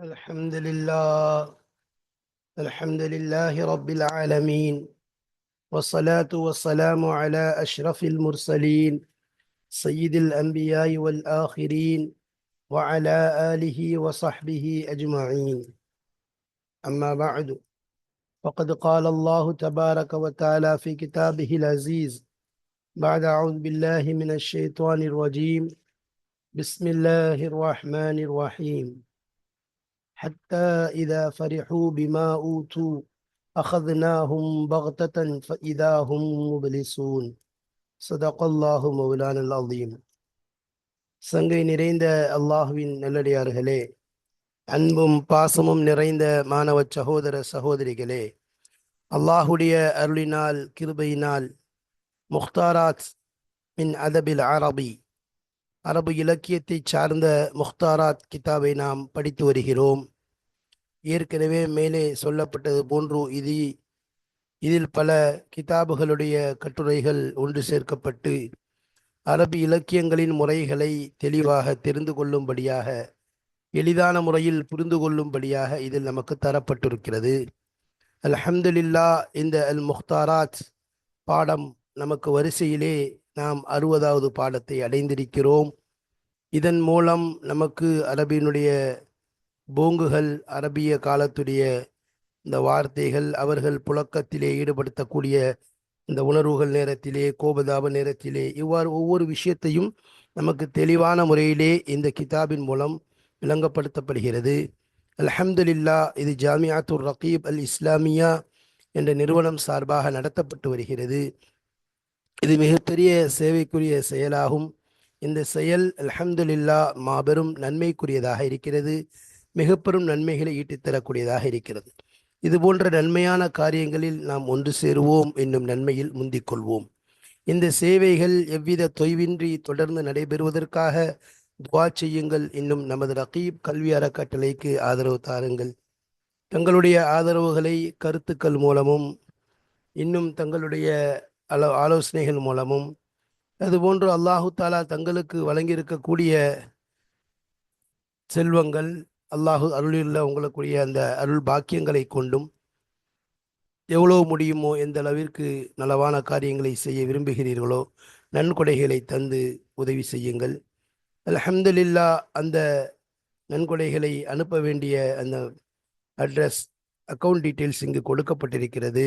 الحمد لله الحمد لله رب العالمين والصلاة والسلام على أشرف المرسلين سيد الأنبياء والآخرين وعلى آله وصحبه أجمعين. أما بعد فقد قال الله تبارك وتعالى في كتابه العزيز بعد أعوذ بالله من الشيطان الرجيم بسم الله الرحمن الرحيم. حتى إذا فرحوا بما أوتوا أخذناهم بغتة فإذا هم مبلسون صدق الله مولانا العظيم சங்கை நிறைந்த அல்லாஹுவின் நல்லடியார்களே அன்பும் பாசமும் நிறைந்த மாணவ சகோதர சகோதரிகளே அல்லாஹுடைய அருளினால் கிருபையினால் முக்தாராத் மின் அதபில் அரபி அரபு இலக்கியத்தை சார்ந்த முக்தாராத் கிதாபை நாம் படித்து வருகிறோம். ஏற்கனவே மேலே சொல்லப்பட்டது போன்று இது இதில் பல கிதாபுகளுடைய கட்டுரைகள் ஒன்று சேர்க்கப்பட்டு அரபு இலக்கியங்களின் முறைகளை தெளிவாக தெரிந்து கொள்ளும்படியாக எளிதான முறையில் புரிந்து கொள்ளும்படியாக இதில் நமக்கு தரப்பட்டிருக்கிறது. அல்ஹம்துலில்லா இந்த அல் முக்தாராத் பாடம் நமக்கு வரிசையிலே நாம் அறுபதாவது பாடத்தை அடைந்திருக்கிறோம். இதன் மூலம் நமக்கு அரபியினுடைய போங்குகள் அரபிய காலத்துடைய இந்த வார்த்தைகள் அவர்கள் புழக்கத்திலே ஈடுபடுத்தக்கூடிய இந்த உணர்வுகள் நேரத்திலே கோபதாப நேரத்திலே இவ்வாறு ஒவ்வொரு விஷயத்தையும் நமக்கு தெளிவான முறையிலே இந்த கிதாபின் மூலம் விளங்கப்படுத்தப்படுகிறது. அல்ஹம்துலில்லா இது ஜாமியாத்துர் ரகீப் அல் இஸ்லாமியா என்ற நிறுவனம் சார்பாக நடத்தப்பட்டு வருகிறது. இது மிகப்பெரிய சேவைக்குரிய செயலாகும். இந்த செயல் அல்ஹம்துலில்லா மாபெரும் நன்மைக்குரியதாக இருக்கிறது. மிக பெரும் நன்மைகளை ஈட்டித்தரக்கூடியதாக இருக்கிறது. இது போன்ற நன்மையான காரியங்களில் நாம் ஒன்று சேருவோம் என்னும் நன்மையில் முந்திக் கொள்வோம். இந்த சேவைகள் எவ்வித தொய்வின்றி தொடர்ந்து நடைபெறுவதற்காக துவா செய்யுங்கள் இன்னும் நமது ரகீப் கல்வி அறக்கட்டளைக்கு ஆதரவு தாருங்கள். தங்களுடைய ஆதரவுகளை கருத்துக்கள் மூலமும் இன்னும் தங்களுடைய அலோ ஆலோசனைகள் மூலமும் அதுபோன்று அல்லாஹு தாலா தங்களுக்கு வழங்கியிருக்கக்கூடிய செல்வங்கள் அல்லாஹு அருளில் உங்களுக்குரிய அந்த அருள் பாக்கியங்களை கொண்டும் எவ்வளோ முடியுமோ எந்த அளவிற்கு நலவான காரியங்களை செய்ய விரும்புகிறீர்களோ நன்கொடைகளை தந்து உதவி செய்யுங்கள். அல்ஹம்துலில்லா அந்த நன்கொடைகளை அனுப்ப வேண்டிய அந்த அட்ரஸ் அக்கௌண்ட் டீட்டெயில்ஸ் இங்கு கொடுக்கப்பட்டிருக்கிறது.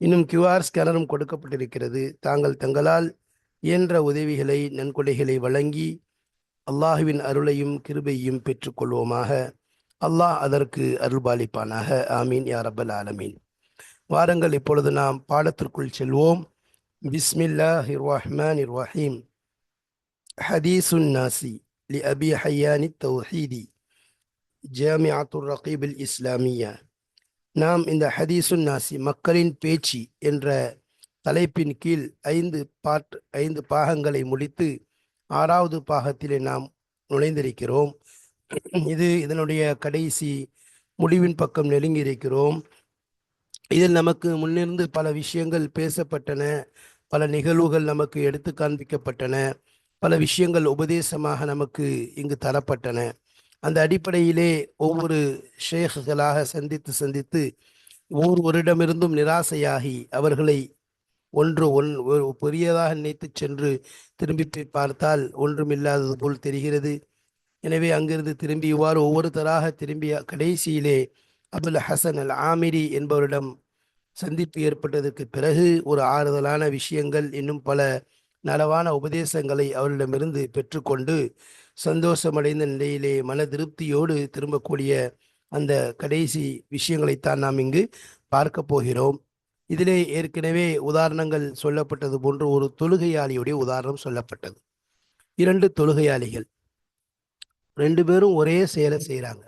இன்னும் கியூஆர் ஸ்கேனரும் கொடுக்கப்பட்டிருக்கிறது. தாங்கள் தங்களால் இயன்ற உதவிகளை நன்கொடைகளை வழங்கி அல்லாஹுவின் அருளையும் கிருபையும் பெற்றுக்கொள்வோமாக. அல்லாஹ் அதற்கு அருள்பாலிப்பானாக. ஆமீன். யா ரப்பல் ஆலமீன். வாரங்கள் இப்பொழுது நாம் பாடத்திற்குள் செல்வோம். பிஸ்மில்லா ஹிர்வாஹ்மான் இர்வாஹீம் ஹதீசுன் நாசி லி அபி ஹையானி தௌஹீதி. ஜாமியாத்துர் ரகீபில் இஸ்லாமியா. நாம் இந்த ஹதீசுன் நாசி மக்களின் பேச்சு என்ற தலைப்பின் கீழ் ஐந்து பாட் ஐந்து பாகங்களை முடித்து ஆறாவது பாகத்திலே நாம் நுழைந்திருக்கிறோம். இது இதனுடைய கடைசி முடிவின் பக்கம் நெருங்கி இருக்கிறோம். இதில் நமக்கு முன்னிருந்து பல விஷயங்கள் பேசப்பட்டன. பல நிகழ்வுகள் நமக்கு எடுத்து காண்பிக்கப்பட்டன. பல விஷயங்கள் உபதேசமாக நமக்கு இங்கு தரப்பட்டன. அந்த அடிப்படையிலே ஒவ்வொரு ஷேக்குகளாக சந்தித்து சந்தித்து ஒவ்வொருவரிடமிருந்தும் நிராசையாகி அவர்களை ஒன்று ஒன் பெரியதாக நினைத்து சென்று திரும்பி போய் பார்த்தால் ஒன்றுமில்லாதது போல் தெரிகிறது. எனவே அங்கிருந்து திரும்பி இவ்வாறு ஒவ்வொருத்தராக திரும்பிய கடைசியிலே அபுல் ஹசன் அல் ஆமிரி என்பவரிடம் சந்திப்பு ஏற்பட்டதற்கு பிறகு ஒரு ஆறுதலான விஷயங்கள் இன்னும் பல நலவான உபதேசங்களை அவரிடமிருந்து பெற்றுக்கொண்டு சந்தோஷமடைந்த நிலையிலே மன திருப்தியோடு திரும்பக்கூடிய அந்த கடைசி விஷயங்களைத்தான் நாம் இங்கு பார்க்க போகிறோம். இதிலே ஏற்கனவே உதாரணங்கள் சொல்லப்பட்டது போன்று ஒரு தொழுகையாளியுடைய உதாரணம் சொல்லப்பட்டது. இரண்டு தொழுகையாளிகள். ரெண்டு பேரும் ஒரே செயலை செய்கிறாங்க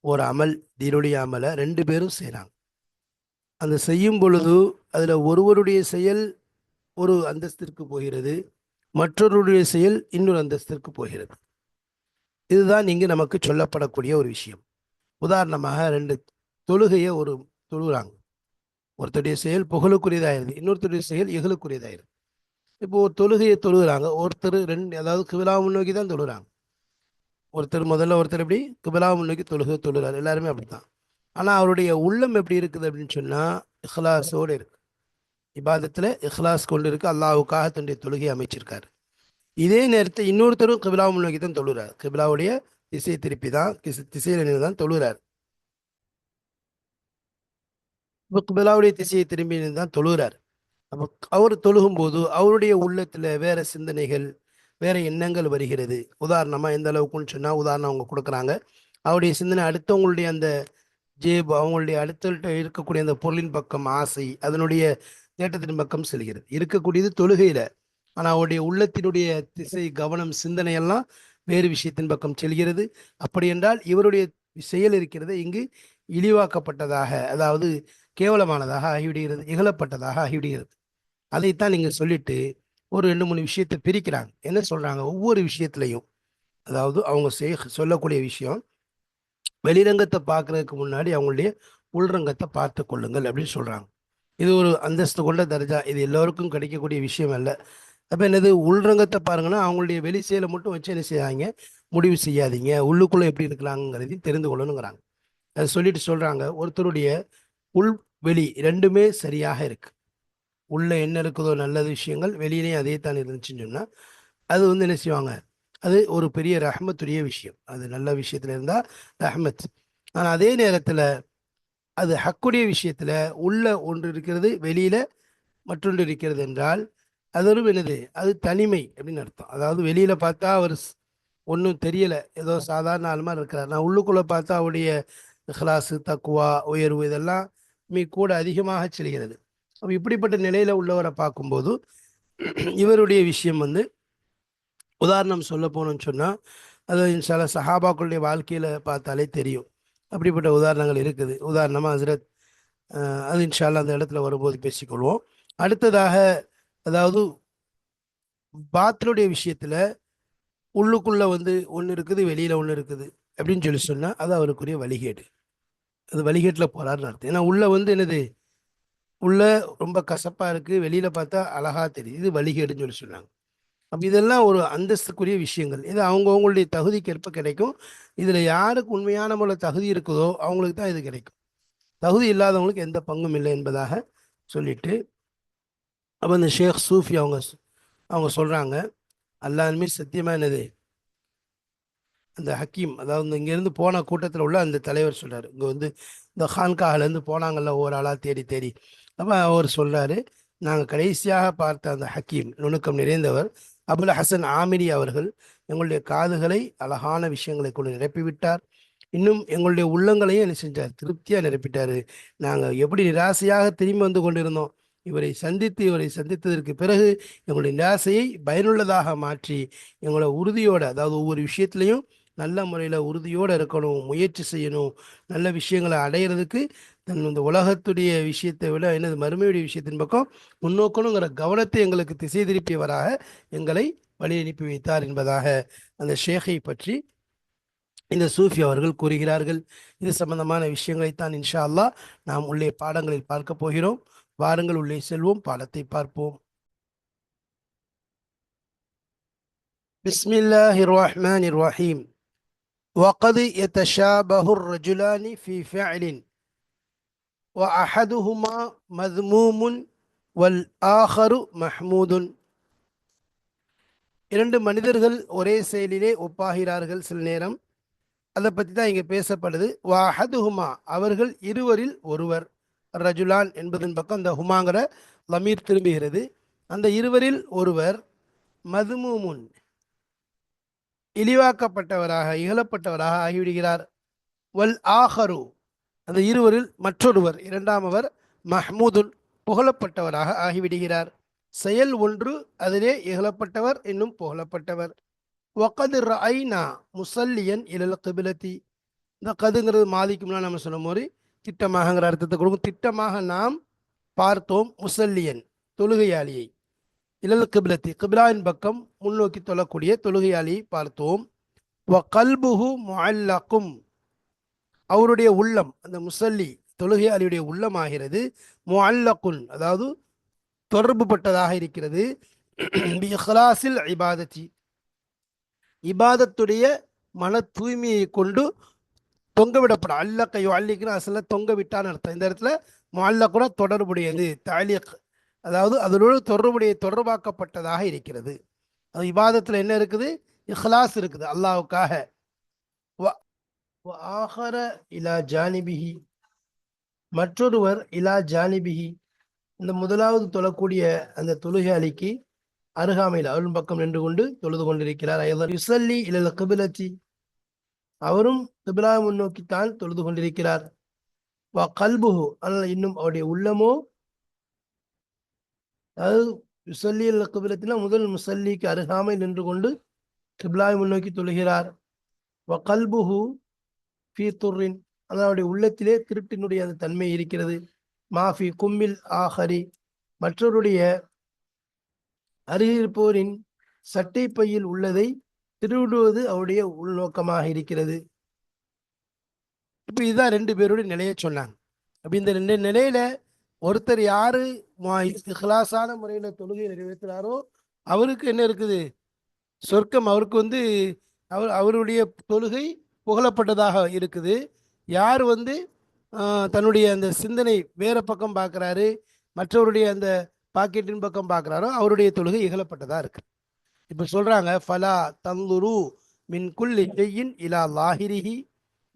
ஒரு அமல் தீனுடைய அமலை ரெண்டு பேரும் செய்கிறாங்க அந்த செய்யும் பொழுது அதில் ஒருவருடைய செயல் ஒரு அந்தஸ்திற்கு போகிறது மற்றொருடைய செயல் இன்னொரு அந்தஸ்திற்கு போகிறது. இதுதான் இங்கு நமக்கு சொல்லப்படக்கூடிய ஒரு விஷயம். உதாரணமாக ரெண்டு தொழுகையை ஒரு தொழுகிறாங்க ஒருத்தருடைய செயல் புகழுக்குரியதாயிருது இன்னொருத்தருடைய செயல் இகழுக்குரியதாயிருது. இப்போ ஒரு தொழுகையை தொழுகிறாங்க ஒருத்தர் ரெண்டு அதாவது கிபிலா முன்னோக்கி தான் தொழுகிறாங்க. ஒருத்தர் முதல்ல ஒருத்தர் எப்படி கிபிலா முன்னோக்கி தொழுக தொழுகிறார் எல்லாருமே அப்படித்தான். ஆனால் அவருடைய உள்ளம் எப்படி இருக்குது அப்படின்னு சொன்னால் இஹ்லாஸோடு இருக்கு. இபாதத்தில் இஹ்லாஸ் கொண்டு இருக்கு அல்லாவுக்காக தன்னுடைய தொழுகை அமைச்சிருக்காரு. இதே நேரத்தை இன்னொருத்தரும் கிபிலா முன்னோக்கி தான் தொழுகிறார். கிபிலாவுடைய திசை திருப்பி தான் திசையில் நின்று தான் தொழுகிறார். இப்போ கிபிலாவுடைய திசையை திரும்பி தான் தொழுகிறார். அப்போ அவர் தொழுகும்போது அவருடைய உள்ளத்தில் வேறு சிந்தனைகள் வேற எண்ணங்கள் வருகிறது. உதாரணமாக எந்த அளவுக்குன்னு சொன்னால் உதாரணம் அவங்க கொடுக்குறாங்க. அவருடைய சிந்தனை அடுத்தவங்களுடைய அந்த ஜேபு அவங்களுடைய அடுத்த இருக்கக்கூடிய அந்த பொருளின் பக்கம் ஆசை அதனுடைய தேட்டத்தின் பக்கம் செல்கிறது. இருக்கக்கூடியது தொழுகையில். ஆனால் அவருடைய உள்ளத்தினுடைய திசை கவனம் சிந்தனையெல்லாம் வேறு விஷயத்தின் பக்கம் செல்கிறது. அப்படி என்றால் இவருடைய செயல் இருக்கிறது இங்கு இழிவாக்கப்பட்டதாக அதாவது கேவலமானதாக ஆகிவிடுகிறது இகழப்பட்டதாக ஆகிவிடுகிறது. அதைத்தான் நீங்கள் சொல்லிட்டு ஒரு ரெண்டு மூணு விஷயத்தை பிரிக்கிறாங்க. என்ன சொல்கிறாங்க ஒவ்வொரு விஷயத்துலையும். அதாவது அவங்க செய் சொல்லக்கூடிய விஷயம் வெளிரங்கத்தை பார்க்கறதுக்கு முன்னாடி அவங்களுடைய உள்ரங்கத்தை பார்த்து கொள்ளுங்கள் அப்படின்னு சொல்கிறாங்க இது ஒரு அந்தஸ்து கொண்ட தர்ஜா. இது எல்லோருக்கும் கிடைக்கக்கூடிய விஷயம் அல்ல. அப்போ என்னது? உள்ரங்கத்தை பாருங்கன்னா அவங்களுடைய வெளி செயலை மட்டும் வச்சு என்ன செய்யாங்க முடிவு செய்யாதீங்க. உள்ளுக்குள்ளே எப்படி இருக்கலாங்கிறதையும் தெரிந்து கொள்ளணுங்கிறாங்க. அதை சொல்லிட்டு சொல்கிறாங்க ஒருத்தருடைய உள் வெளி ரெண்டுமே சரியாக இருக்கு. உள்ள என்ன இருக்குதோ நல்லது விஷயங்கள் வெளியிலேயும் அதே தான் இருந்துச்சுன்னு சொன்னால் அது வந்து என்ன செய்வாங்க? அது ஒரு பெரிய ரஹமத்துடைய விஷயம். அது நல்ல விஷயத்துல இருந்தால் ரஹமத். ஆனால் அதே நேரத்தில் அது ஹக்குடைய விஷயத்துல உள்ள ஒன்று இருக்கிறது வெளியில மற்றொன்று இருக்கிறது என்றால் அது என்னது? அது தனிமை அப்படின்னு அர்த்தம். அதாவது வெளியில பார்த்தா அவர் ஒன்றும் தெரியலை. ஏதோ சாதாரண ஆளுமா இருக்கிறார். நான் உள்ளுக்குள்ள பார்த்தா அவருடைய ஹலாசு தக்குவா உயர்வு இதெல்லாம் மீ கூட அதிகமாக செல்கிறது. அப்போ இப்படிப்பட்ட நிலையில் உள்ளவரை பார்க்கும்போது இவருடைய விஷயம் வந்து உதாரணம் சொல்ல போனோம்னு சொன்னால் அது சில சஹாபாக்களுடைய வாழ்க்கையில் பார்த்தாலே தெரியும். அப்படிப்பட்ட உதாரணங்கள் இருக்குது. உதாரணமாக ஹசரத் அது இன்ஷால்லா அந்த இடத்துல வரும்போது பேசிக்கொள்வோம். அடுத்ததாக அதாவது பாத்தினுடைய விஷயத்தில் உள்ளுக்குள்ளே வந்து ஒன்று இருக்குது வெளியில் ஒன்று இருக்குது அப்படின்னு சொல்லி சொன்னால் அது அவருக்குரிய வழிகேடு. அது வழிகேட்டில் போகிறாருன்னு அர்த்தம். ஏன்னா உள்ளே வந்து என்னது? உள்ள ரொம்ப கசப்பாக இருக்குது வெளியில் பார்த்தா அழகாக தெரியுது. இது வழிகேடுன்னு சொல்லி சொன்னாங்க. அப்போ இதெல்லாம் ஒரு அந்தஸ்துக்குரிய விஷயங்கள். இது அவங்கவுங்களுடைய தகுதிக்கு ஏற்ப கிடைக்கும். இதில் யாருக்கு உண்மையான முறை தகுதி இருக்குதோ அவங்களுக்கு தான் இது கிடைக்கும். தகுதி இல்லாதவங்களுக்கு எந்த பங்கும் இல்லை என்பதாக சொல்லிட்டு அப்போ இந்த ஷேக் சூஃபி அவங்க அவங்க சொல்கிறாங்க அல்லாருமே சத்தியமாக என்னது? அந்த ஹக்கீம் அதாவது இங்கேருந்து போன கூட்டத்தில் உள்ள அந்த தலைவர் சொல்கிறார் இங்கே வந்து இந்த ஹான்காவிலேருந்து போனாங்கல்ல ஒவ்வொரு ஆளாக தேடி தேடி. அப்போ அவர் சொல்கிறாரு நாங்கள் கடைசியாக பார்த்த அந்த ஹக்கீம் நுணுக்கம் நிறைந்தவர் அபுல் ஹசன் ஆமிரி அவர்கள் எங்களுடைய காதுகளை அழகான விஷயங்களை கொண்டு நிரப்பிவிட்டார். இன்னும் எங்களுடைய உள்ளங்களையும் என்ன செஞ்சார்? திருப்தியாக நிரப்பிட்டார். நாங்கள் எப்படி நிராசையாக திரும்பி வந்து கொண்டிருந்தோம்? இவரை சந்தித்து இவரை சந்தித்ததற்கு பிறகு எங்களுடைய நிராசையை பயனுள்ளதாக மாற்றி எங்களோட உறுதியோடு அதாவது ஒவ்வொரு விஷயத்துலையும் நல்ல முறையில் உறுதியோடு இருக்கணும் முயற்சி செய்யணும் நல்ல விஷயங்களை அடையிறதுக்கு தன் இந்த உலகத்துடைய விஷயத்தை விட என்னது மறுமையுடைய விஷயத்தின் பக்கம் முன்னோக்கணுங்கிற கவனத்தை எங்களுக்கு திசை திருப்பியவராக எங்களை வழி அனுப்பி வைத்தார் என்பதாக அந்த ஷேகை பற்றி இந்த சூஃபி அவர்கள் கூறுகிறார்கள் இது சம்பந்தமான விஷயங்களைத்தான் இன்ஷா அல்லா நாம் உள்ளே பாடங்களில் பார்க்க போகிறோம் வாருங்கள் உள்ளே செல்வோம் பாடத்தை பார்ப்போம் بسم الله الرحمن الرحيم وقد يتشابه الرجلان في فعل وأحدهما مذموم والآخر محمود இரண்டு மனிதர்கள் ஒரே செயலிலே ஒப்பாகிறார்கள் சில நேரம் அதை பற்றி தான் இங்கே பேசப்படுது வாஹதுஹுமா அவர்கள் இருவரில் ஒருவர் ரஜுலான் என்பதன் பக்கம் அந்த ஹுமாங்கிற லமீர் திரும்புகிறது அந்த இருவரில் ஒருவர் மதுமூமுன் இழிவாக்கப்பட்டவராக இகழப்பட்டவராக ஆகிவிடுகிறார். வல் ஆஹரு அந்த இருவரில் மற்றொருவர் இரண்டாமவர் மஹ்மூதுன் புகழப்பட்டவராக ஆகிவிடுகிறார். செயல் ஒன்று அதிலே இகழப்பட்டவர் இன்னும் புகழப்பட்டவர். ஒக்கது ஐநா முசல்லியன் இழல் கபிலத்தி. இந்த கதுங்கிறது மாதிக்கும்னா நம்ம சொன்ன மாதிரி திட்டமாகங்கிற அர்த்தத்தை கொடுக்கும். திட்டமாக நாம் பார்த்தோம் முசல்லியன் தொழுகையாளியை. இலல் கிபிலத்தி. கிபிலாவின் பக்கம் முன்னோக்கி தொழக்கூடிய தொழுகையாளியை பார்த்தோம். வ கல்புஹு முல்லக்கும் அவருடைய உள்ளம் அந்த முசல்லி தொழுகையாளியுடைய உள்ளமாகிறது. முல்லக்குன் அதாவது தொடர்பு பட்டதாக இருக்கிறது இபாதத்தி. இபாதத்துடைய மன தூய்மையை கொண்டு தொங்க விடப்படும் அல்லக்கையோ அல்லிக்குன்னு அசல தொங்க விட்டான்னு அர்த்தம். இந்த இடத்துல அல்ல கூட தொடர்புடையது. தாலிக் அதாவது அதனோடு தொடர்புடைய தொடர்பாக்கப்பட்டதாக இருக்கிறது. அது இபாதத்தில் என்ன இருக்குது? இஹ்லாஸ் இருக்குது அல்லாவுக்காக வ- ஆஹர இலா ஜானிபிஹி. மற்றொருவர் இலா ஜானிபிஹி. இந்த முதலாவது தொழக்கூடிய அந்த தொழுகையாளிக்கு அருகாமையில் அவரும் பக்கம் நின்று கொண்டு தொழுது கொண்டிருக்கிறார். யுசல்லி இலல் கபிலச்சி அவரும் கிபிலா முன்னோக்கித்தான் தொழுது கொண்டிருக்கிறார். வ கல்புஹு ஆனால் இன்னும் அவருடைய உள்ளமோ அதாவது யுசல்லி இலல் முதல் முசல்லிக்கு அருகாமை நின்று கொண்டு கிப்லாவை முன்னோக்கி தொழுகிறார். வ கல்புஹு ஃபீ துர்ரின். அதாவது அவருடைய உள்ளத்திலே திருட்டினுடைய அந்த தன்மை இருக்கிறது. மாஃபி கும்மில் ஆஹரி. மற்றவருடைய அருகிருப்போரின் சட்டை பையில் உள்ளதை திருடுவது அவருடைய உள்நோக்கமாக இருக்கிறது. இப்போ இதுதான் ரெண்டு பேருடைய நிலையை சொன்னாங்க. அப்படி இந்த ரெண்டு நிலையில ஒருத்தர் யாரு இஹ்லாசான முறையில தொழுகை நிறைவேற்றுறாரோ அவருக்கு என்ன இருக்குது? சொர்க்கம் அவருக்கு வந்து அவர் அவருடைய தொழுகை புகழப்பட்டதாக இருக்குது. யார் வந்து தன்னுடைய அந்த சிந்தனை வேற பக்கம் பார்க்குறாரு மற்றவருடைய அந்த பாக்கெட்டின் பக்கம் பார்க்குறாரோ அவருடைய தொழுகை இகழப்பட்டதாக இருக்கு. இப்போ சொல்கிறாங்க ஃபலா தந்துரு மின் குல் ஷையின் இலா லாஹிரிஹி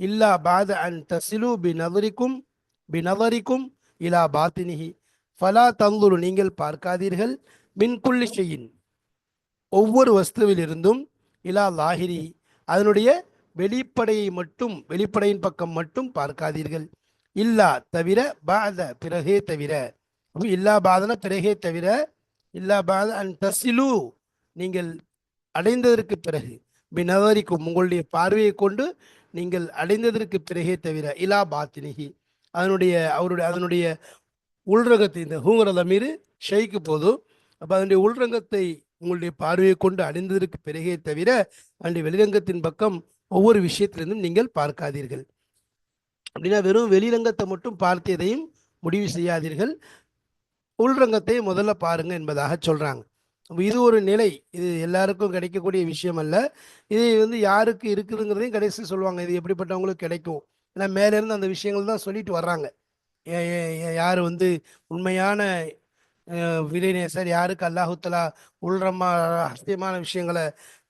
இல்லா பாத அன் தசிலு பி நவரிக்கும் பி நவரிக்கும் இலா பாத்தினிஹி. ஃபலா தந்துரு நீங்கள் பார்க்காதீர்கள். மின்குள்ளி செய்யின் ஒவ்வொரு வஸ்துவிலிருந்தும் இலா லாஹிரி அதனுடைய வெளிப்படையை மட்டும் வெளிப்படையின் பக்கம் மட்டும் பார்க்காதீர்கள். இல்லா தவிர பாத பிறகே தவிர. இல்லா பாதன பிறகே தவிர இல்லா பாத அண்ட் தசிலு நீங்கள் அடைந்ததற்கு பிறகு பினவரிக்கும் உங்களுடைய பார்வையை கொண்டு நீங்கள் அடைந்ததற்கு பிறகே தவிர இலா பாத்தினிகி அதனுடைய அவருடைய அதனுடைய உள்ரகத்தை இந்த ஹூங்கரத மீது ஷெய்க்கு போதும். அப்போ அதனுடைய உள்ரங்கத்தை உங்களுடைய பார்வையை கொண்டு அடைந்ததற்கு பிறகே தவிர அதனுடைய வெளிரங்கத்தின் பக்கம் ஒவ்வொரு விஷயத்திலிருந்தும் நீங்கள் பார்க்காதீர்கள். அப்படின்னா வெறும் வெளிரங்கத்தை மட்டும் பார்த்து எதையும் முடிவு செய்யாதீர்கள். உள்ரங்கத்தை முதல்ல பாருங்க என்பதாக சொல்றாங்க. இது ஒரு நிலை. இது எல்லாருக்கும் கிடைக்கக்கூடிய விஷயம் அல்ல. இது வந்து யாருக்கு இருக்குதுங்கிறதையும் கடைசி சொல்லுவாங்க. இது எப்படிப்பட்டவங்களுக்கு கிடைக்கும்? ஏன்னா மேலேருந்து அந்த விஷயங்கள் தான் சொல்லிட்டு வர்றாங்க. ஏ- யார் வந்து உண்மையான அஹ், யாருக்கு அல்லாஹுத்தலா உள்ரமா ரகசியமான விஷயங்களை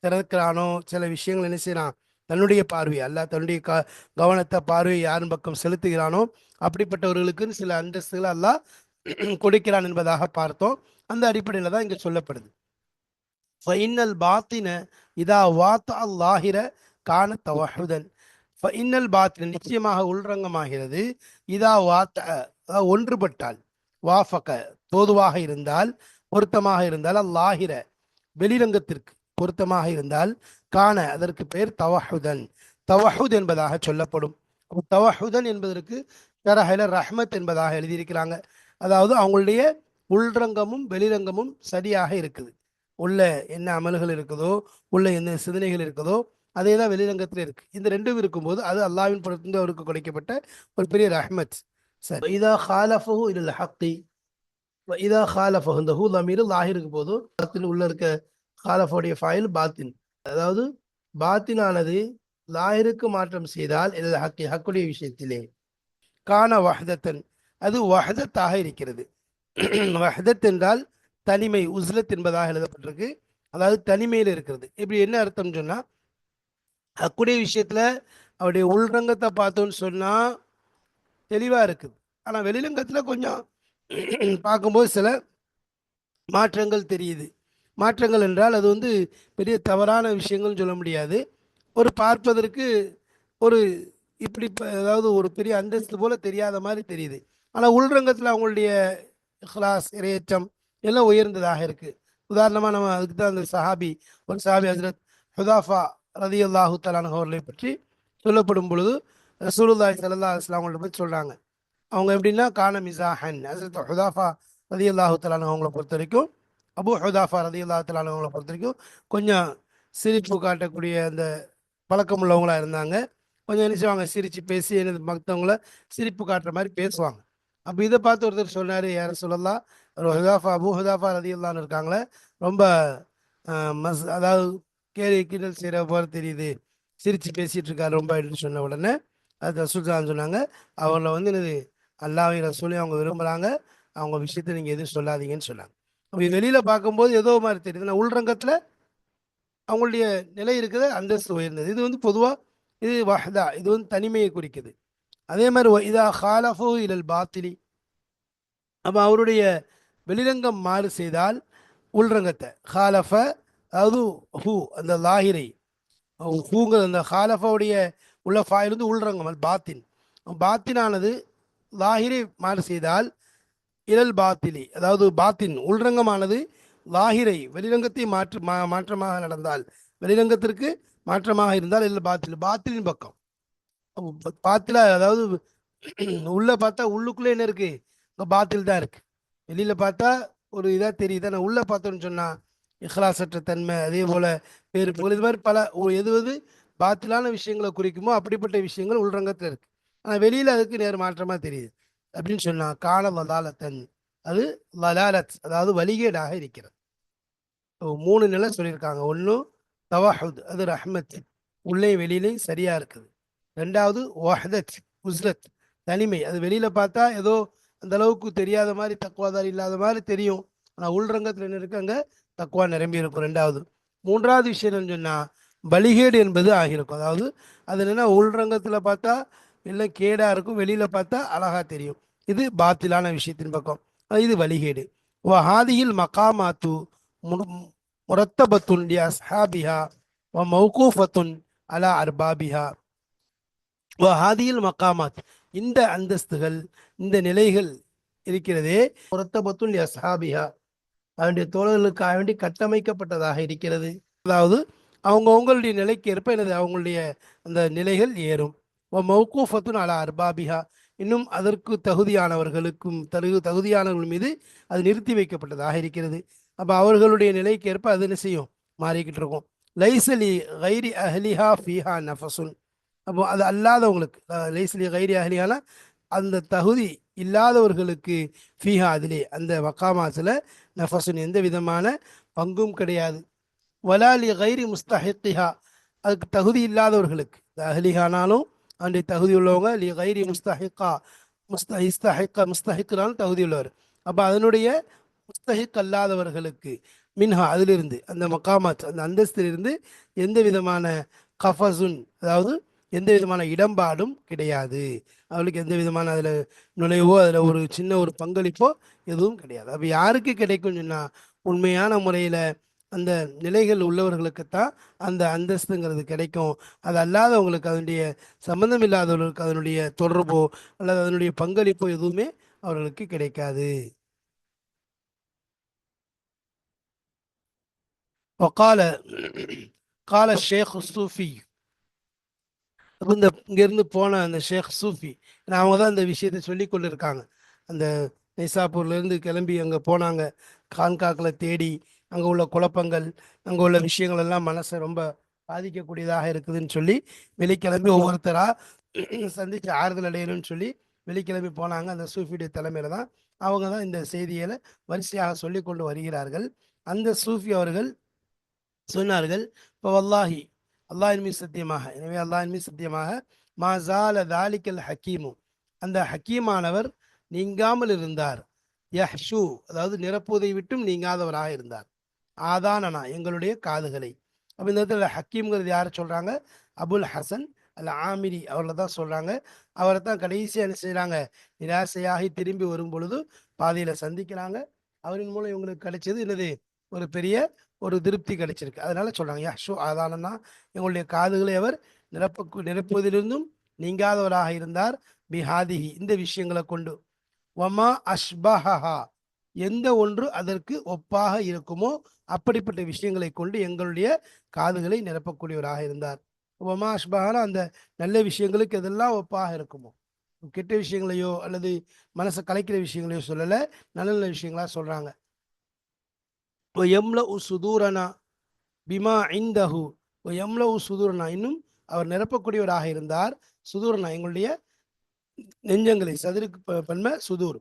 திறக்கிறானோ சில விஷயங்கள் என்ன செய்யறான் தன்னுடைய பார்வை அல்லாஹ் தன்னுடைய க கவனத்தை பார்வையை யாரின் பக்கம் செலுத்துகிறானோ அப்படிப்பட்டவர்களுக்குன்னு சில அந்தஸ்துகளை அல்லாஹ் கொடுக்கிறான் என்பதாக பார்த்தோம். அந்த அடிப்படையில் தான் இங்கே சொல்லப்படுது. ஃபைனல் பாத்தின இதா வாத்த அல்லாஹிர காண தவஹுதன். இன்னல் பாத்தின நிச்சயமாக உள்ரங்கமாகிறது. இதா வாத்த அதாவது ஒன்றுபட்டால் வாஃபக தோதுவாக இருந்தால் பொருத்தமாக இருந்தால் அல்லாகிற வெளிரங்கத்திற்கு பொருத்தமாக இருந்தால் காண அதற்கு பெயர் தவஹுதன். தவஹுத் என்பதாக சொல்லப்படும். தவஹுதன் என்பதற்கு ஷரஹல ரஹ்மத் என்பதாக எழுதியிருக்கிறாங்க. அதாவது அவங்களுடைய உள்ரங்கமும் வெளிரங்கமும் சரியாக இருக்குது. உள்ள என்ன அமல்கள் இருக்குதோ உள்ள என்ன சிந்தனைகள் இருக்குதோ அதே தான் வெளிரங்கத்தில் இருக்கு. இந்த ரெண்டும் இருக்கும்போது அது அல்லாவின் படத்திலிருந்து அவருக்கு கொடுக்கப்பட்ட ஒரு பெரிய ரஹ்மத். சார். இதா ஹாலஃபஹு இல்லை ஹக்கி. இதா ஹாலஃபஹு. இந்த ஹூ லமீர் லாஹிருக்கு போதும் பாத்தின் உள்ள இருக்க ஹாலஃபோடைய ஃபைல் பாத்தின். அதாவது பாத்தினானது லாஹிருக்கு மாற்றம் செய்தால் இல்லை ஹக்கி ஹக்குடைய விஷயத்திலே. காண வஹதத்தன். அது வஹதத்தாக இருக்கிறது. வஹதத் என்றால் தனிமை உஸ்லத் என்பதாக எழுதப்பட்டிருக்கு. அதாவது தனிமையில் இருக்கிறது. இப்படி என்ன அர்த்தம் சொன்னால் ஹக்குடைய விஷயத்துல அவருடைய உள்ரங்கத்தை பார்த்தோன்னு சொன்னா தெளிவா இருக்குது ஆனா வெளிரங்கத்துல கொஞ்சம் பார்க்கும்போது சில மாற்றங்கள் தெரியுது. மாற்றங்கள் என்றால் அது வந்து பெரிய தவறான விஷயங்கள்னு சொல்ல முடியாது. ஒரு பார்ப்பதற்கு ஒரு இப்படி ப- அதாவது ஒரு பெரிய அந்தஸ்து போல தெரியாத மாதிரி தெரியுது. ஆனால் உள்ரங்கத்தில் அவங்களுடைய கிளாஸ் இரையச்சம் எல்லாம் உயர்ந்ததாக இருக்குது உதாரணமாக நம்ம அதுக்கு தான் அந்த சஹாபி ஒரு சஹாபி ஹசரத் ஹுதாஃபா ரதி அல்லாஹு தலான் அவர்களை பற்றி சொல்லப்படும் பொழுது ரசூலுல்லாய் சல்லா அலைஹி அவங்களை பற்றி சொல்றாங்க. அவங்க எப்படின்னா கான மிசாஹன் ஹசரத் ஹுதாஃபா ரதி அல்லாஹு தலான் பொறுத்த வரைக்கும் அபு ஹுதாஃபா ரதி அல்லாஹு தலான் பொறுத்த வரைக்கும் கொஞ்சம் சிரிப்பு காட்டக்கூடிய அந்த பழக்கம் உள்ளவங்களா இருந்தாங்க. கொஞ்சம் என்ன செய்வாங்க சிரிச்சு பேசி எனது மற்றவங்கள சிரிப்பு காட்டுற மாதிரி பேசுவாங்க. அப்போ இதை பார்த்து ஒருத்தர் சொன்னார் யார சொல்லலாம் ஒரு ஹுதாஃபா அபு ஹுதாஃபா ரதி அல்லான்னு இருக்காங்களே ரொம்ப மஸ் அதாவது கேலி கிண்டல் செய்கிற போல தெரியுது. சிரித்து பேசிகிட்டு இருக்காரு ரொம்ப என்று சொன்ன உடனே அது ரசூல்தான் சொன்னாங்க. அவங்கள வந்து என்னது அல்லாவையும் ரசூலையும் அவங்க விரும்புகிறாங்க அவங்க விஷயத்தை நீங்கள் எதுவும் சொல்லாதீங்கன்னு சொன்னாங்க. அப்படி வெளியில் பார்க்கும்போது ஏதோ மாதிரி தெரியுது. நான் உள்ரங்கத்தில் அவங்களுடைய நிலை இருக்குது அந்தஸ்து உயர்ந்தது. இது வந்து பொதுவாக இது வஹதா இது வந்து தனிமையை குறிக்குது. அதே மாதிரி இதா ஹாலஃபோ இலல் பாத்திலி. அப்போ அவருடைய வெளிரங்கம் மாறு செய்தால் உள்ரங்கத்தை ஹாலஃப அதாவது ஹூ அந்த லாஹிரை ஹூங்கிற அந்த ஹாலஃபாவுடைய உள்ள ஃபாயில் உள்றங்க உள்ரங்கம் பாத்தின். பாத்தினானது லாஹிரை மாறு செய்தால் இழல் பாத்திலி அதாவது பாத்தின். உள்ரங்கமானது லாஹிரை வெளிரங்கத்தை மாற்று மா மாற்றமாக நடந்தால். வெளிரங்கத்திற்கு மாற்றமாக இருந்தால் இல்லை பாத்தில் பாத்திலின் பக்கம். பாத்தில அதாவது உள்ள பார்த்தா உள்ளுக்குள்ளே என்ன இருக்கு? பாத்தில் தான் இருக்கு. வெளியில பார்த்தா ஒரு இதாக தெரியுது. ஆனால் உள்ள பார்த்தோன்னு சொன்னா இஹ்லாசற்ற தன்மை அதே போல வேறு இது மாதிரி பல எது எது பாத்திலான விஷயங்களை குறிக்குமோ அப்படிப்பட்ட விஷயங்கள் உள்ரங்கத்தில் இருக்கு. ஆனால் வெளியில அதுக்கு நேர் மாற்றமா தெரியுது. அப்படின்னு சொன்னா கால வதாலத்தன் அது வலாலத் அதாவது வலிகேடாக இருக்கிறது. மூணு நிலை சொல்லியிருக்காங்க. ஒன்றும் தவாஹுத் அது ரஹ்மத். உள்ளே வெளியிலையும் சரியா இருக்குது. ரெண்டாவது வஹதத் உஸ்ரத் தனிமை. அது வெளியில பார்த்தா ஏதோ அந்த அளவுக்கு தெரியாத மாதிரி தக்குவாதார் இல்லாத மாதிரி தெரியும். ஆனால் உள்ரங்கத்தில் என்ன இருக்கு அங்கே? தக்குவா நிரம்பி இருக்கும் ரெண்டாவது. மூன்றாவது விஷயம் என்னன்னு சொன்னால் பலிகேடு என்பது ஆகியிருக்கும். அதாவது அது என்னென்னா உள்ரங்கத்தில் பார்த்தா எல்லாம் கேடாக இருக்கும் வெளியில் பார்த்தா அழகாக தெரியும். இது பாத்திலான விஷயத்தின் பக்கம். இது வழிகேடு ஹாதியில் மகாமாத்து முரத்தபத்துன் அஸ்ஹாபிஹா வ மௌகூஃபத்துன் அலா அர்பாபிஹா. வ ஹாதியில் மகாமாத். இந்த அந்தஸ்துகள் இந்த நிலைகள் இருக்கிறதே முரத்தபத்துன் அஸ்ஹாபிஹா. அதனுடைய தோழர்களுக்காக வேண்டி கட்டமைக்கப்பட்டதாக இருக்கிறது. அதாவது அவங்க அவங்களுடைய நிலைக்கு ஏற்ப எனது அவங்களுடைய அந்த நிலைகள் ஏறும். மௌகூஃபத்துன் அலா அர்பாபிஹா. இன்னும் அதற்கு தகுதியானவர்களுக்கும் தகு தகுதியானவர்கள் மீது அது நிறுத்தி வைக்கப்பட்டதாக இருக்கிறது. அப்போ அவர்களுடைய நிலைக்கு ஏற்ப அது என்ன செய்யும்? மாறிக்கிட்டு இருக்கும். லைசலி கைரி அஹ்லிஹா ஃபீஹா நஃபசுன். அப்போ அது அல்லாதவங்களுக்கு லைசலி கைரி அஹ்லிஹானா அந்த தகுதி இல்லாதவர்களுக்கு ஃபீஹா அதிலே. அந்த மக்காமாசில் நஃபசுன் எந்த விதமான பங்கும் கிடையாது. வலாலி கைரி முஸ்தஹிஹா அதுக்கு தகுதி இல்லாதவர்களுக்கு. அஹலிஹானாலும் அன்றைய தகுதி உள்ளவங்க லி கைரி முஸ்தஹிக்கா. முஸ்த இஸ்தஹிக்கா முஸ்தஹிக்னாலும் தகுதி உள்ளவர். அப்போ அதனுடைய முஸ்தஹிக் அல்லாதவர்களுக்கு மின்ஹா அதிலிருந்து அந்த மக்காமாத் அந்த அந்தஸ்திலிருந்து எந்த விதமான கஃபசுன் அதாவது எந்த விதமான இடம்பாடும் கிடையாது அவளுக்கு எந்த விதமான அதில் நுழைவோ அதில் ஒரு சின்ன ஒரு பங்களிப்போ எதுவும் கிடையாது அப்போ யாருக்கு கிடைக்கும் சொன்னால் உண்மையான முறையில் அந்த நிலைகள் உள்ளவர்களுக்குத்தான் அந்த அந்தஸ்துங்கிறது கிடைக்கும் அது அல்லாதவங்களுக்கு அதனுடைய சம்பந்தம் இல்லாதவர்களுக்கு அதனுடைய தொடர்போ அல்லது அதனுடைய பங்களிப்போ எதுவுமே அவர்களுக்கு கிடைக்காது وقال قال الشيخ الصوفي இந்த இங்கேருந்து போன அந்த ஷேக் சூஃபி அவங்க தான் இந்த விஷயத்தை சொல்லி கொண்டு இருக்காங்க அந்த நைசாப்பூர்லேருந்து கிளம்பி அங்கே போனாங்க. கான்காக்கில் தேடி அங்கே உள்ள குழப்பங்கள் அங்கே உள்ள விஷயங்கள் எல்லாம் மனசை ரொம்ப பாதிக்கக்கூடியதாக இருக்குதுன்னு சொல்லி வெளிக்கிளம்பி ஒவ்வொருத்தராக சந்தித்து ஆறுதல் அடையணும்னு சொல்லி வெளிக்கிளம்பி போனாங்க. அந்த சூஃபியுடைய தலைமையில் தான் அவங்க தான் இந்த செய்திகளை வரிசையாக சொல்லி கொண்டு வருகிறார்கள். அந்த சூஃபி அவர்கள் சொன்னார்கள் இப்போ வல்லாஹி அல்லாஹின் மீது சத்தியமாக. எனவே அல்லாஹின் மீது சத்தியமாக மாசால தாலிக்கல் ஹக்கீமு. அந்த ஹக்கீமானவர் நீங்காமல் இருந்தார். யஹ்ஷு. அதாவது நிரப்புவதை விட்டும் நீங்காதவராக இருந்தார். ஆதானனா? எங்களுடைய காதுகளை. அப்போ இந்த இடத்துல ஹக்கீம்ங்கிறது யாரை சொல்கிறாங்க அபுல் ஹசன் அல்ல ஆமிரி அவர்களை தான் சொல்கிறாங்க அவரை தான் கடைசியாக என்ன செய்கிறாங்க நிராசையாகி திரும்பி வரும் பொழுது பாதையில் சந்திக்கிறாங்க. அவரின் மூலம் இவங்களுக்கு கிடைச்சது என்னது? ஒரு பெரிய ஒரு திருப்தி கிடைச்சிருக்கு. அதனால சொல்கிறாங்க ஷோ அதானா எங்களுடைய காதுகளை அவர் நிரப்ப நிரப்புவதிலிருந்தும் நீங்காதவராக இருந்தார். பிஹாதிஹி. இந்த விஷயங்களை கொண்டு வமா அஷ்பஹா எந்த ஒன்று அதற்கு ஒப்பாக இருக்குமோ அப்படிப்பட்ட விஷயங்களை கொண்டு எங்களுடைய காதுகளை நிரப்பக்கூடியவராக இருந்தார். ஒமா அஷ்பஹான அந்த நல்ல விஷயங்களுக்கு எதெல்லாம் ஒப்பாக இருக்குமோ கெட்ட விஷயங்களையோ அல்லது மனசை கலைக்கிற விஷயங்களையோ சொல்லலை நல்ல நல்ல விஷயங்களா சொல்றாங்க. எம்ல உ சுதூரனா பிமா ஐந்தஹு எம்ல உ சுதூரனா இன்னும் அவர் நிரப்பக்கூடியவராக இருந்தார். சுதூரனா எங்களுடைய நெஞ்சங்களை சதுருக்கு பன்மை சுதூர்.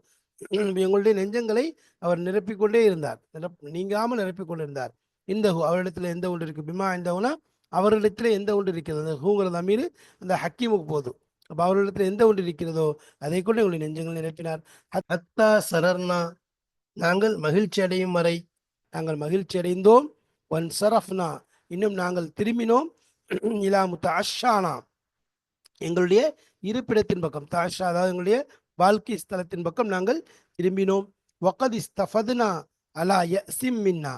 எங்களுடைய நெஞ்சங்களை அவர் நிரப்பிக்கொண்டே இருந்தார். நிரப் நீங்காமல் நிரப்பிக்கொண்டிருந்தார். இந்தஹு அவரிடத்தில் அவரிடத்துல எந்த ஒன்று இருக்கு? பிமா இந்தஹுனா அவரிடத்தில் எந்த ஒன்று இருக்கிறது? அந்த ஹூங்கிறது அமீர் அந்த ஹக்கீமுக்கு போதும். அப்போ அவர்களிடத்தில் எந்த ஒன்று இருக்கிறதோ அதை கொண்டு எங்களுடைய நெஞ்சங்கள் நிரப்பினார். அத்தா சரர்னா நாங்கள் மகிழ்ச்சி அடையும் வரை நாங்கள் மகிழ்ச்சி அடைந்தோம் ஒன் சரஃப்னா இன்னும் நாங்கள் திரும்பினோம். இலா தாஷானா அஷானா எங்களுடைய இருப்பிடத்தின் பக்கம் தாஷா அதாவது எங்களுடைய வாழ்க்கை ஸ்தலத்தின் பக்கம் நாங்கள் திரும்பினோம். வக்கத் இஸ்தஃபதுனா அலா யசிம் மின்னா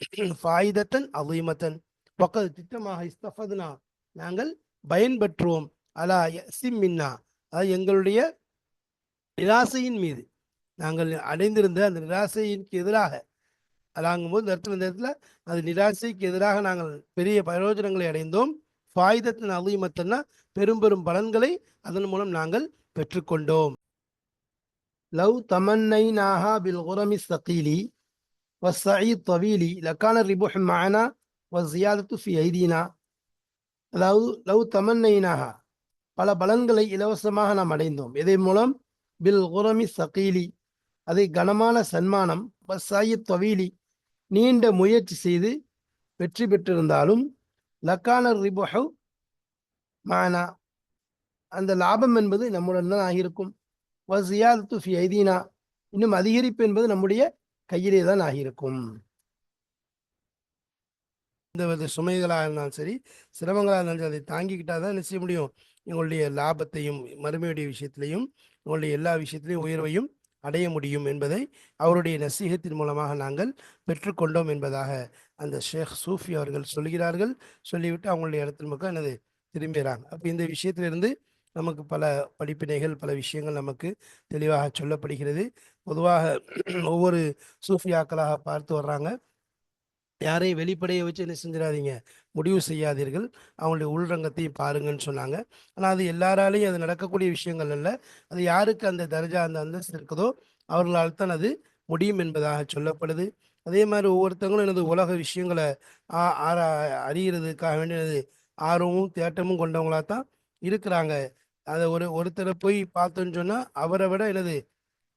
ஃபாயிதத்தன் அதீமத்தன் வக்கத் திட்டமாக இஸ்தஃபதுனா நாங்கள் பயன்பற்றுவோம் அலா யசிம் மின்னா அதாவது எங்களுடைய நிராசையின் மீது. நாங்கள் அடைந்திருந்த அந்த நிராசையின்க்கு எதிராக அதாங்கும் போது இடத்துல இந்த இடத்துல அது நிராசைக்கு எதிராக நாங்கள் பெரிய பிரயோஜனங்களை அடைந்தோம். ஃபாயுதத்தின் அழிமத்தன்னா பெரும் பெரும் பலன்களை அதன் மூலம் நாங்கள் பெற்றுக்கொண்டோம். லவ் தமன்னை நாஹா பில் குரமி சகீலி வசயீத் தவீலி. லக்கான ரிபுஹ் மானா வசியாதத்து ஃபி ஐதீனா. லவ் லவ் தமன்னைனாகா பல பலன்களை இலவசமாக நாம் அடைந்தோம். இதன் மூலம்? பில் குரமி சகீலி. அதை கனமான சன்மானம். வசாயி தொவீலி. நீண்ட முயற்சி செய்து வெற்றி பெற்றிருந்தாலும் லக்கான ரிபுஹு மானா. அந்த லாபம் என்பது நம்முடன் தான் ஆகியிருக்கும். வசியாது ஃபி ஐதீனா. இன்னும் அதிகரிப்பு என்பது நம்முடைய கையிலே தான் ஆகியிருக்கும். இந்த வித சுமைகளாக இருந்தாலும் சரி சிரமங்களாக இருந்தாலும் சரி அதை தாங்கிக்கிட்டால் தான் என்ன செய்ய முடியும்? எங்களுடைய லாபத்தையும் மறுமையுடைய விஷயத்திலையும் உங்களுடைய எல்லா விஷயத்திலையும் உயர்வையும் அடைய முடியும் என்பதை அவருடைய நசீகத்தின் மூலமாக நாங்கள் பெற்றுக்கொண்டோம் என்பதாக அந்த ஷேக் சூஃபி அவர்கள் சொல்கிறார்கள். சொல்லிவிட்டு அவங்களுடைய இடத்தின் மக்கள் எனது திரும்புகிறாங்க அப்போ இந்த விஷயத்திலிருந்து நமக்கு பல படிப்பினைகள் பல விஷயங்கள் நமக்கு தெளிவாக சொல்லப்படுகிறது. பொதுவாக ஒவ்வொரு சூஃபியாக்களாக பார்த்து வர்றாங்க. யாரையும் வெளிப்படையை வச்சு என்ன செஞ்சிடாதீங்க. முடிவு செய்யாதீர்கள். அவங்களுடைய உள்ரங்கத்தையும் பாருங்கன்னு சொன்னாங்க. ஆனால் அது எல்லாராலையும் அது நடக்கக்கூடிய விஷயங்கள் அல்ல. அது யாருக்கு அந்த தர்ஜா அந்த அந்தஸ்து இருக்குதோ அவர்களால் தான் அது முடியும் என்பதாக சொல்லப்படுது. அதே மாதிரி ஒவ்வொருத்தங்களும் எனது உலக விஷயங்களை ஆ- ஆரா அறிகிறதுக்காக வேண்டியது ஆர்வமும் தேட்டமும் கொண்டவங்களா தான் இருக்கிறாங்க. அதை ஒரு ஒருத்தரை போய் பார்த்தோன்னு சொன்னால் அவரை விட எனது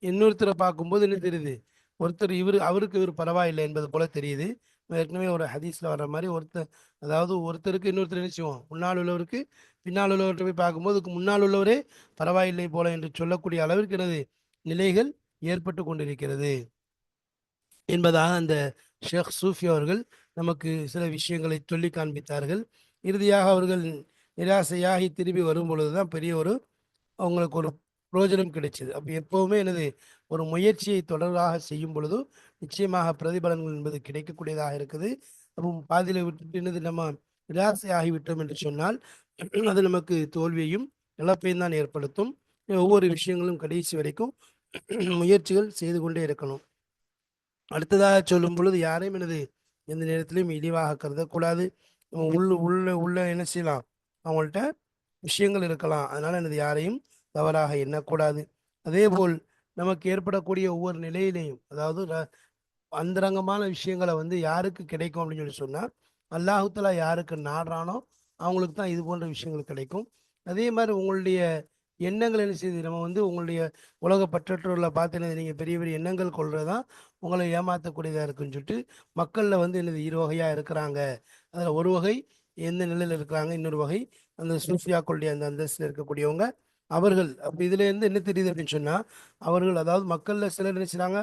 இன்னொருத்தரை பார்க்கும்போது என்ன தெரியுது? ஒருத்தர் இவர் அவருக்கு இவர் பரவாயில்லை என்பது போல தெரியுது. ஏற்கனவே ஒரு ஹதீஸில் வர்ற மாதிரி ஒருத்தர் அதாவது ஒருத்தருக்கு இன்னொருத்தர் என்ன செய்வோம் முன்னால் உள்ளவருக்கு பின்னால் உள்ளவர்கிட்ட போய் பார்க்கும்போது முன்னால் உள்ளவரே பரவாயில்லை போல என்று சொல்லக்கூடிய அளவிற்கு எனது நிலைகள் ஏற்பட்டு கொண்டிருக்கிறது. என்பதாக அந்த ஷேக் சூஃபி அவர்கள் நமக்கு சில விஷயங்களை சொல்லி காண்பித்தார்கள். இறுதியாக அவர்கள் நிராசையாகி திரும்பி வரும் பொழுது தான் பெரிய ஒரு அவங்களுக்கு ஒரு பிரயோஜனம் கிடைச்சது. அப்போ எப்போவுமே எனது ஒரு முயற்சியை தொடராக செய்யும் பொழுதும் நிச்சயமாக பிரதிபலன்கள் என்பது கிடைக்கக்கூடியதாக இருக்குது. அப்போ பாதியில் விட்டுட்டு என்னது நம்ம நிராசை ஆகிவிட்டோம் என்று சொன்னால் அது நமக்கு தோல்வியையும் இழப்பையும் தான் ஏற்படுத்தும். ஒவ்வொரு விஷயங்களும் கடைசி வரைக்கும் முயற்சிகள் செய்து கொண்டே இருக்கணும். அடுத்ததாக சொல்லும் பொழுது யாரையும் எனது எந்த நேரத்திலையும் இழிவாக கருதக்கூடாது. உள்ள உள்ள உள்ள என்ன செய்யலாம்? அவங்கள்ட்ட விஷயங்கள் இருக்கலாம். அதனால எனது யாரையும் தவறாக எண்ணக்கூடாது. அதே போல் நமக்கு ஏற்படக்கூடிய ஒவ்வொரு நிலையிலையும் அதாவது அந்தரங்கமான விஷயங்களை வந்து யாருக்கு கிடைக்கும் அப்படின்னு சொல்லி சொன்னால் அல்லாஹுத்தலா யாருக்கு நாடுறானோ அவங்களுக்கு தான் இது போன்ற விஷயங்கள் கிடைக்கும். அதே மாதிரி உங்களுடைய எண்ணங்கள் என்ன செய்யுது நம்ம வந்து உங்களுடைய உலக பற்றற்றோரில் பார்த்தீங்கன்னா நீங்கள் பெரிய பெரிய எண்ணங்கள் கொள்வது தான் உங்களை ஏமாற்றக்கூடியதாக இருக்குன்னு சொல்லிட்டு மக்களில் வந்து என்னது இரு வகையாக இருக்கிறாங்க. அதில் ஒரு வகை எந்த நிலையில் இருக்கிறாங்க இன்னொரு வகை அந்த சூஃபியாக்களுடைய அந்த அந்தஸ்தில் இருக்கக்கூடியவங்க அவர்கள் அப்போ இதுல இருந்து என்ன தெரியுது அப்படின்னு சொன்னால் அவர்கள் அதாவது மக்களில் சிலர் நினைச்சாங்க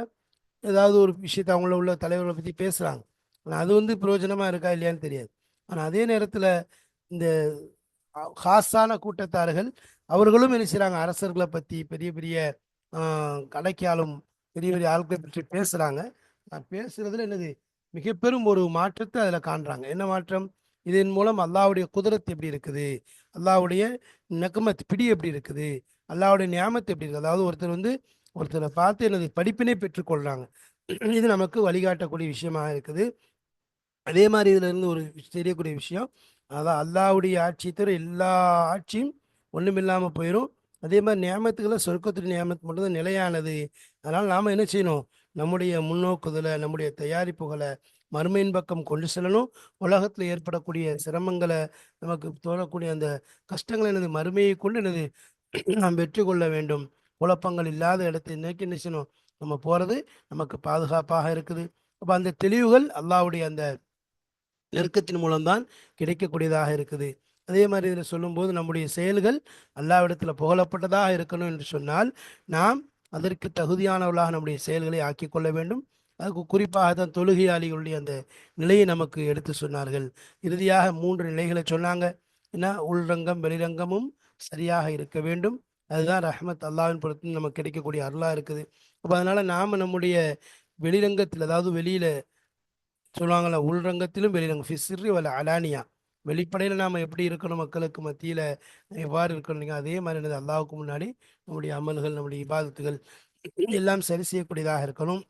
ஏதாவது ஒரு விஷயத்தை அவங்கள உள்ள தலைவர்களை பற்றி பேசுகிறாங்க ஆனால் அது வந்து பிரயோஜனமாக இருக்கா இல்லையான்னு தெரியாது. ஆனால் அதே நேரத்தில் இந்த அ- காசான கூட்டத்தார்கள் அவர்களும் என்ன செய்கிறாங்க அரசர்களை பற்றி பெரிய பெரிய கடைக்காலும் பெரிய பெரிய ஆட்களை பற்றி பேசுகிறாங்க பேசுறதுல என்னது மிக பெரும் ஒரு மாற்றத்தை அதில் காண்றாங்க. என்ன மாற்றம்? இதன் மூலம் அல்லாவுடைய குதிரத்து எப்படி இருக்குது? அல்லாஹ்வுடைய நக்கமத் பிடி எப்படி இருக்குது? அல்லாவுடைய நியாமத்து எப்படி இருக்குது? அதாவது ஒருத்தர் வந்து ஒருத்தரை பார்த்து எனது படிப்பினை பெற்றுக்கொள்கிறாங்க இது நமக்கு வழிகாட்டக்கூடிய விஷயமாக இருக்குது. அதே மாதிரி இதுல இருந்து ஒரு தெரியக்கூடிய விஷயம் அதான் அல்லாஹ்வுடைய ஆட்சி தவிர எல்லா ஆட்சியும் ஒண்ணுமில்லாம போயிடும் அதே மாதிரி நியாமத்துக்களை சொர்க்கத்துடைய நியமத்து மட்டும்தான் நிலையானது. அதனால் நாம் என்ன செய்யணும்? நம்முடைய முன்னோக்குதலை நம்முடைய தயாரிப்புகளை மறுமையின் பக்கம் கொண்டு செல்லணும். உலகத்தில் ஏற்படக்கூடிய சிரமங்களை நமக்கு தோணக்கூடிய அந்த கஷ்டங்களை எனது மறுமையை கொண்டு எனது நாம் வெற்றி கொள்ள வேண்டும். குழப்பங்கள் இல்லாத இடத்தை நோக்கி என்ன நம்ம போகிறது நமக்கு பாதுகாப்பாக இருக்குது. அப்போ அந்த தெளிவுகள் அல்லாவுடைய அந்த நெருக்கத்தின் மூலம்தான் கிடைக்கக்கூடியதாக இருக்குது. அதே மாதிரி இதில் சொல்லும்போது நம்முடைய செயல்கள் அல்லாவிடத்தில் புகழப்பட்டதாக இருக்கணும் என்று சொன்னால் நாம் அதற்கு தகுதியானவர்களாக நம்முடைய செயல்களை ஆக்கிக்கொள்ள வேண்டும். அதுக்கு குறிப்பாக தான் தொழுகையாளிகளுடைய அந்த நிலையை நமக்கு எடுத்து சொன்னார்கள். இறுதியாக மூன்று நிலைகளை சொன்னாங்க. ஏன்னா உள்ரங்கம் வெளிரங்கமும் சரியாக இருக்க வேண்டும். அதுதான் ரஹ்மத் அல்லாவின் பொறுத்து நமக்கு கிடைக்கக்கூடிய அருளாக இருக்குது. அப்போ அதனால் நாம் நம்முடைய வெளிரங்கத்தில் அதாவது வெளியில் சொல்லுவாங்களா உள்ரங்கத்திலும் வெளிரங்கம். ஃபிசிறி வல அலானியா. வெளிப்படையில் நாம் எப்படி இருக்கணும் மக்களுக்கு மத்தியில்? எவ்வாறு இருக்கணும் அதே மாதிரி என்னது? அல்லாவுக்கு முன்னாடி நம்முடைய அமல்கள் நம்முடைய இபாதத்துகள் எல்லாம் சரி செய்யக்கூடியதாக இருக்கணும்.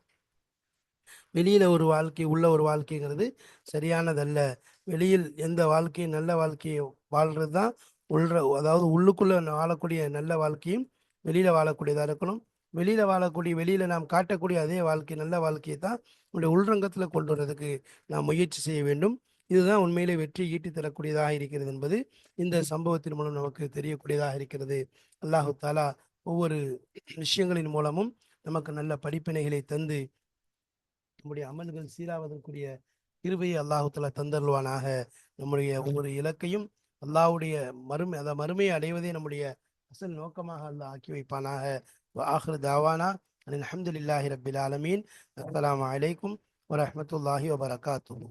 வெளியில் ஒரு வாழ்க்கை உள்ள ஒரு வாழ்க்கைங்கிறது சரியானதல்ல. வெளியில் எந்த வாழ்க்கையும் நல்ல வாழ்க்கையை வாழ்றது தான் உள்ற அதாவது உள்ளுக்குள்ளே வாழக்கூடிய நல்ல வாழ்க்கையும் வெளியில் வாழக்கூடியதாக இருக்கணும். வெளியில் வாழக்கூடிய வெளியில் நாம் காட்டக்கூடிய அதே வாழ்க்கை நல்ல வாழ்க்கையை தான் நம்முடைய உள்ரங்கத்தில் கொண்டு வர்றதுக்கு நாம் முயற்சி செய்ய வேண்டும். இதுதான் உண்மையிலே வெற்றி ஈட்டி தரக்கூடியதாக இருக்கிறது என்பது இந்த சம்பவத்தின் மூலம் நமக்கு தெரியக்கூடியதாக இருக்கிறது. அல்லாஹு தாலா ஒவ்வொரு விஷயங்களின் மூலமும் நமக்கு நல்ல படிப்பினைகளை தந்து நம்முடைய அமல்கள் சீராவதற்குரிய கிருபையை அல்லாஹுத்துல தாலா தந்தருவானாக நம்முடைய ஒவ்வொரு இலக்கையும் அல்லாஹுடைய மறுமை அந்த மறுமையை அடைவதே நம்முடைய அசல் நோக்கமாக அல்லாஹ் ஆக்கி வைப்பானாக. ஆஹிர் தாவானா அஹமதுல்லாஹி ரபில் ஆலமீன். அஸ்லாம் அலைக்கும் வரமத்துல்லாஹி வபரகாத்துஹு.